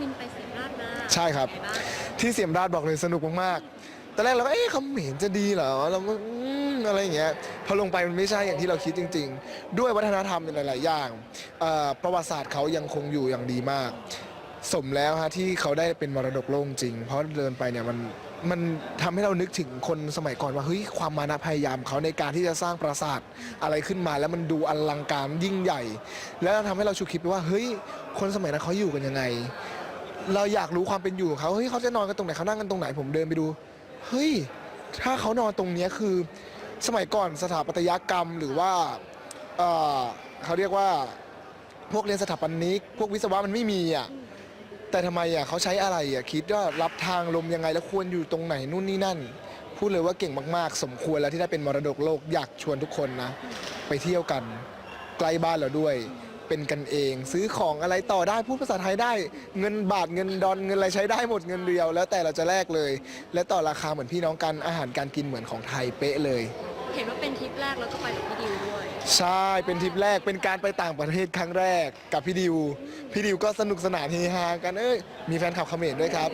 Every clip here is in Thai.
บินไปเสียราชมาใช่ครับ เป็นไงางที่เสียมราชบอกเลยสนุกมากๆตอนแรกเราก็เอ๊ะเขาเห็นจะดีเหรอ เราก็อืมอะไรอย่างเงี้ย พอลงไปมันไม่ใช่อย่างที่เราคิดจริง ๆ ด้วยวัฒนธรรมหลาย ๆ อย่างเอ่อประวัติศาสตร์เขายังคงอยู่อย่างดีมาก สมแล้วฮะที่เขาได้เป็นมรดกโลกจริง เพราะเดินไปเนี่ยมันมันทำให้เรานึกถึงคนสมัยก่อนว่าเฮ้ยความมานะพยายามเขาในการที่จะสร้างปราสาทอะไรขึ้นมา แล้วมันดูอลังการยิ่งใหญ่ แล้วทำให้เราชุกคิดไปว่าเฮ้ยคนสมัยนั้นเขาอยู่กันยังไง เราอยากรู้ความเป็นอยู่ของเขาเฮ้ยเขาจะนอนกันตรงไหนเขานั่งกันตรงไหนผมเดินไปดู เฮ้ย ถ้าเขานอนตรงเนี้ยคือ สมัยก่อนสถาปัตยกรรมหรือว่าเอ่อเขาเรียกว่าพวกเรียนสถาปนิก พวกวิศวะมันไม่มีอะแต่ทำไมอะเขาใช้อะไรอะคิดว่ารับทางลมยังไงแล้วควรอยู่ตรงไหนนู่นนี่นั่น พูดเลยว่าเก่งมากๆ สมควรแล้วที่ได้เป็นมรดกโลกอยากชวนทุกคนนะ ไปเที่ยวกัน ใกล้บ้านเราด้วย เป็นกันเอง ซื้อของอะไรต่อได้พูดภาษาไทยได้ เงินบาทเงินดอนเงินอะไรใช้ได้หมดเงินเดียว แล้วแต่เราจะแลกเลย และต่อราคาเหมือนพี่น้องกันอาหารการกินเหมือนของไทยเป๊ะเลย เห็นว่าเป็นทริปแรกแล้วก็ไปกับพี่ดิวด้วย ใช่เป็นทริปแรกเป็นการไปต่างประเทศครั้งแรกกับพี่ดิว พี่ดิวก็สนุกสนานเฮฮากันเอ้ยมีแฟนคลับเขมรด้วยครับ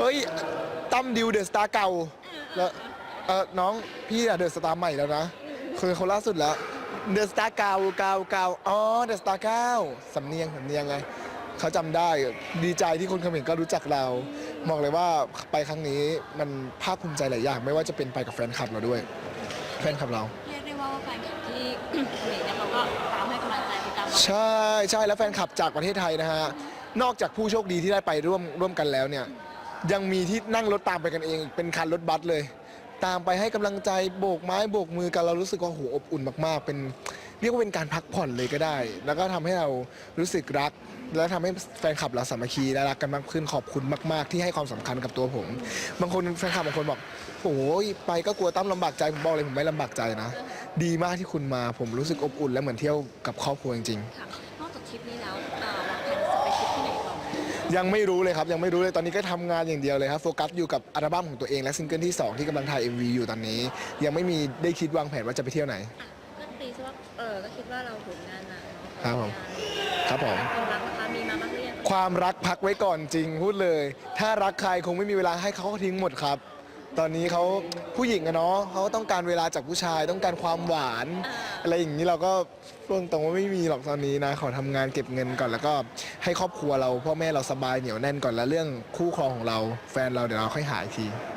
เอ้ยตั้มดิวเดอะสตาร์เก่าแล้วเออน้องพี่อะเดอะสตาร์ใหม่แล้วนะคือคนล่าสุดแล้ว เดอะสตาร์เก่าเก่าเก่าอ๋อเดอะสตาร์เก้าสำเนียงสำเนียงไงเขาจำได้ดีใจที่คนเขมรก็รู้จักเราบอกเลยว่าไปครั้งนี้มันภาคภูมิใจหลายอย่าง ไม่ว่าจะเป็นไปกับแฟนคลับเราด้วย แฟนคลับเรา เรียกได้ว่าแฟนคลับที่ เขมรเนี่ยเขาก็ตามให้กำลังใจติดตามเราใช่ใช่แล้วแฟนคลับจากประเทศไทยนะฮะ นอกจากผู้โชคดีที่ได้ไปร่วมร่วมกันแล้วเนี่ย ยังมีที่นั่งรถตามไปกันเอง เป็นคันรถบัสเลย ตามไปให้กำลังใจโบกไม้โบกมือกันเรารู้สึกว่าโหอบอุ่นมากๆ เป็นเรียกว่าเป็นการพักผ่อนเลยก็ได้ แล้วก็ทำให้เรารู้สึกรัก และทำให้แฟนคลับเราสามัคคีและรักกันมากขึ้นขอบคุณมาก ๆ ที่ให้ความสำคัญกับตัวผม บางคนแฟนคลับบางคนบอกโอ้ยไปก็กลัวตั้มลำบากใจผมบอกเลยผมไม่ลำบากใจนะ ดีมากที่คุณมาผมรู้สึกอบอุ่นและเหมือนเที่ยวกับครอบครัวจริงๆ นอกจากทริปนี้แล้วเอ่อ ยังไม่รู้เลยครับ ยังไม่รู้เลยตอนนี้ก็ทำงานอย่างเดียวเลยครับโฟกัสอยู่กับอัลบั้มของตัวเองและซิงเกิลที่ 2 ที่กำลังถ่าย MV อยู่ตอนนี้ ยังไม่มีได้คิดวางแผนว่าจะไปเที่ยวไหนอะก็ตีซะว่าเออก็คิดว่าเราผลงานหนักเนาะครับผม ครับผม ความรักนะคะมีมาบ้างหรือยังความรักพักไว้ก่อนจริงพูดเลย ถ้ารักใครคงไม่มีเวลาให้เขาก็ทิ้งหมดครับ ตอนนี้เขาผู้หญิงอะเนาะเขาต้องการเวลาจากผู้ชายต้องการความหวาน อะไรอย่างนี้เราก็พูดตรงว่าไม่มีหรอกตอนนี้นะขอทำงานเก็บเงินก่อนแล้วก็ให้ครอบครัวเราพ่อแม่เราสบายเหนียวแน่นก่อนแล้วเรื่องคู่ครองของเรา แฟนเราเดี๋ยวเราค่อยหาอีกทีอ